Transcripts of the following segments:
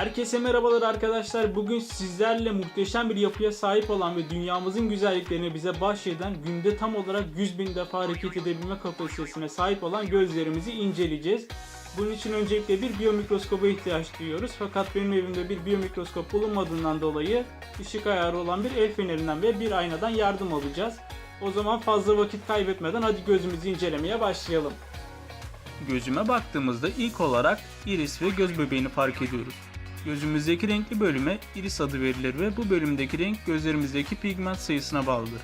Herkese merhabalar arkadaşlar. Bugün sizlerle muhteşem bir yapıya sahip olan ve dünyamızın güzelliklerini bize bahşeden günde tam olarak 100 bin defa hareket edebilme kapasitesine sahip olan gözlerimizi inceleyeceğiz. Bunun için öncelikle bir biyomikroskoba ihtiyaç duyuyoruz. Fakat benim evimde bir biyomikroskop bulunmadığından dolayı ışık ayarı olan bir el fenerinden ve bir aynadan yardım alacağız. O zaman fazla vakit kaybetmeden hadi gözümüzü incelemeye başlayalım. Gözüme baktığımızda ilk olarak iris ve göz bebeğini fark ediyoruz. Gözümüzdeki renkli bölüme iris adı verilir ve bu bölümdeki renk gözlerimizdeki pigment sayısına bağlıdır.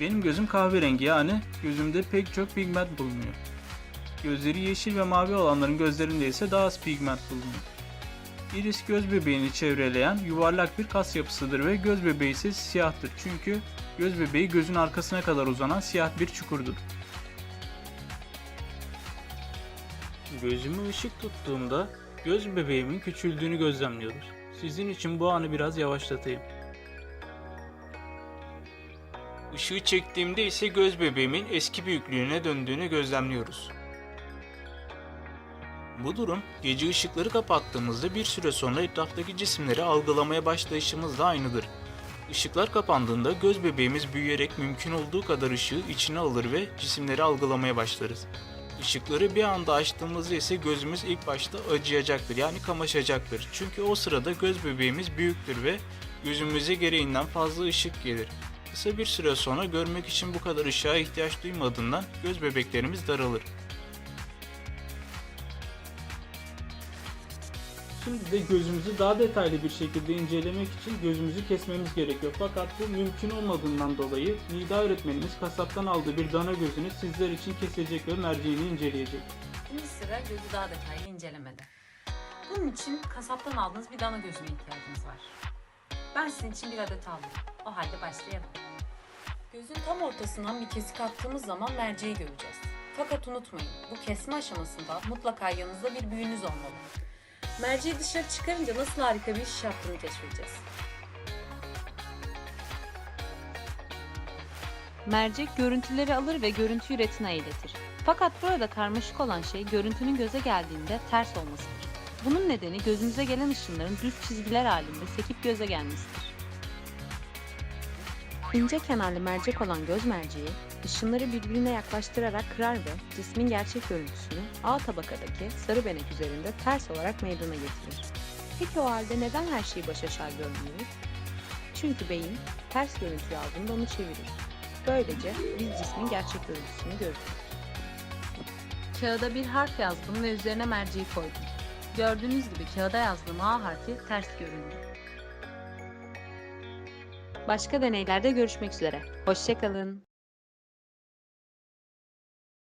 Benim gözüm kahverengi yani gözümde pek çok pigment bulunuyor. Gözleri yeşil ve mavi olanların gözlerinde ise daha az pigment bulunuyor. Iris göz bebeğini çevreleyen yuvarlak bir kas yapısıdır ve göz bebeği ise siyahtır çünkü göz bebeği gözün arkasına kadar uzanan siyah bir çukurdur. Gözümü ışık tuttuğumda göz bebeğimin küçüldüğünü gözlemliyoruz. Sizin için bu anı biraz yavaşlatayım. Işığı çektiğimde ise göz bebeğimin eski büyüklüğüne döndüğünü gözlemliyoruz. Bu durum gece ışıkları kapattığımızda bir süre sonra etraftaki cisimleri algılamaya başlayışımızla aynıdır. Işıklar kapandığında göz bebeğimiz büyüyerek mümkün olduğu kadar ışığı içine alır ve cisimleri algılamaya başlarız. Işıkları bir anda açtığımızda ise gözümüz ilk başta acıyacaktır yani kamaşacaktır. Çünkü o sırada göz bebeğimiz büyüktür ve gözümüze gereğinden fazla ışık gelir. Kısa bir süre sonra görmek için bu kadar ışığa ihtiyaç duymadığından göz bebeklerimiz daralır. Şimdi de gözümüzü daha detaylı bir şekilde incelemek için gözümüzü kesmemiz gerekiyor. Fakat bu mümkün olmadığından dolayı Nida öğretmenimiz kasaptan aldığı bir dana gözünü sizler için kesecek ve merceğini inceleyecek. Şimdi sıra gözü daha detaylı incelemede. Bunun için kasaptan aldığınız bir dana gözüne ihtiyacınız var. Ben sizin için bir adet aldım. O halde başlayalım. Gözün tam ortasından bir kesik attığımız zaman merceği göreceğiz. Fakat unutmayın, bu kesme aşamasında mutlaka yanınızda bir büyüğünüz olmalı. Merceği dışarı çıkarınca nasıl harika bir iş yaptığını keşfedeceğiz. Mercek görüntüleri alır ve görüntüyü retinaya iletir. Fakat burada karmaşık olan şey görüntünün göze geldiğinde ters olmasıdır. Bunun nedeni gözünüze gelen ışınların düz çizgiler halinde sekip göze gelmesidir. İnce kenarlı mercek olan göz merceği, ışınları birbirine yaklaştırarak kırar ve cismin gerçek görüntüsünü A tabakadaki sarı benek üzerinde ters olarak meydana getirir. Peki o halde neden her şeyi baş aşağı görmüyoruz? Çünkü beyin ters görüntüyü aldığında onu çevirir. Böylece biz cismin gerçek görüntüsünü görürüz. Kağıda bir harf yazdım ve üzerine merceği koydum. Gördüğünüz gibi kağıda yazdığım A harfi ters göründü. Başka deneylerde görüşmek üzere. Hoşçakalın.